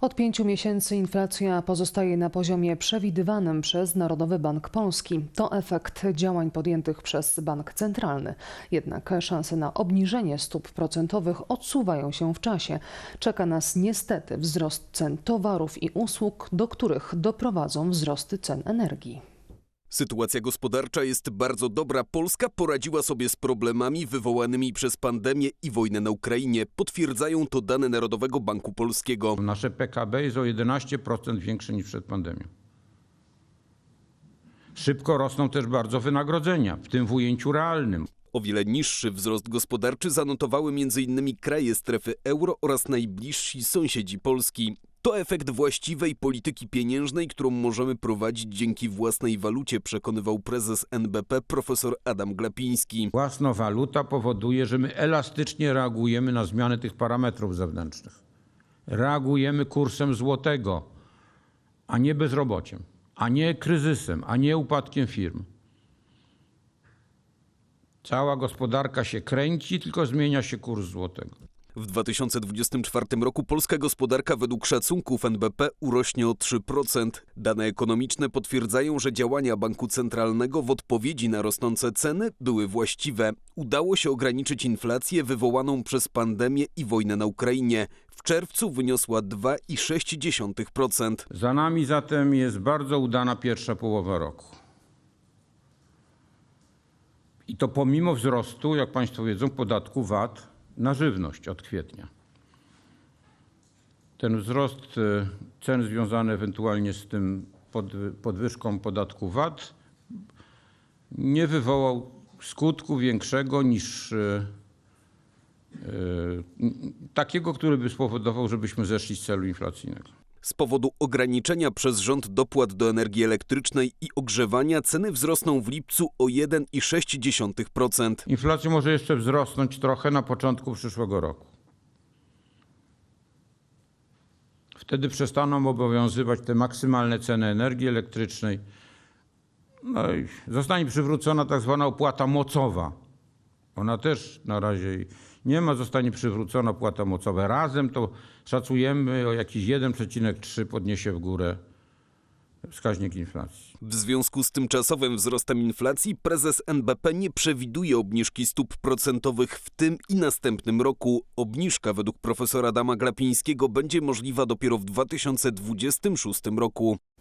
Od pięciu miesięcy inflacja pozostaje na poziomie przewidywanym przez Narodowy Bank Polski. To efekt działań podjętych przez Bank Centralny. Jednak szanse na obniżenie stóp procentowych odsuwają się w czasie. Czeka nas niestety wzrost cen towarów i usług, do których doprowadzą wzrosty cen energii. Sytuacja gospodarcza jest bardzo dobra. Polska poradziła sobie z problemami wywołanymi przez pandemię i wojnę na Ukrainie. Potwierdzają to dane Narodowego Banku Polskiego. Nasze PKB jest o 11% większe niż przed pandemią. Szybko rosną też bardzo wynagrodzenia, w tym w ujęciu realnym. O wiele niższy wzrost gospodarczy zanotowały m.in. kraje strefy euro oraz najbliżsi sąsiedzi Polski. To efekt właściwej polityki pieniężnej, którą możemy prowadzić dzięki własnej walucie, przekonywał prezes NBP profesor Adam Glapiński. Własna waluta powoduje, że my elastycznie reagujemy na zmiany tych parametrów zewnętrznych. Reagujemy kursem złotego, a nie bezrobociem, a nie kryzysem, a nie upadkiem firm. Cała gospodarka się kręci, tylko zmienia się kurs złotego. W 2024 roku polska gospodarka według szacunków NBP urośnie o 3%. Dane ekonomiczne potwierdzają, że działania banku centralnego w odpowiedzi na rosnące ceny były właściwe. Udało się ograniczyć inflację wywołaną przez pandemię i wojnę na Ukrainie. W czerwcu wyniosła 2,6%. Za nami zatem jest bardzo udana pierwsza połowa roku. I to pomimo wzrostu, jak Państwo wiedzą, podatku VAT na żywność od kwietnia. Ten wzrost e, cen związany ewentualnie z tym podwy- podwyżką podatku VAT nie wywołał skutku większego niż e, e, takiego, który by spowodował, żebyśmy zeszli z celu inflacyjnego. Z powodu ograniczenia przez rząd dopłat do energii elektrycznej i ogrzewania ceny wzrosną w lipcu o 1,6%. Inflacja może jeszcze wzrosnąć trochę na początku przyszłego roku. Wtedy przestaną obowiązywać te maksymalne ceny energii elektrycznej. No i zostanie przywrócona tak zwana opłata mocowa. Ona też na razie nie ma, zostanie przywrócona opłata mocowa. Razem to szacujemy o jakieś 1,3 podniesie w górę wskaźnik inflacji. W związku z tymczasowym wzrostem inflacji prezes NBP nie przewiduje obniżki stóp procentowych w tym i następnym roku. Obniżka według profesora Adama Glapińskiego będzie możliwa dopiero w 2026 roku.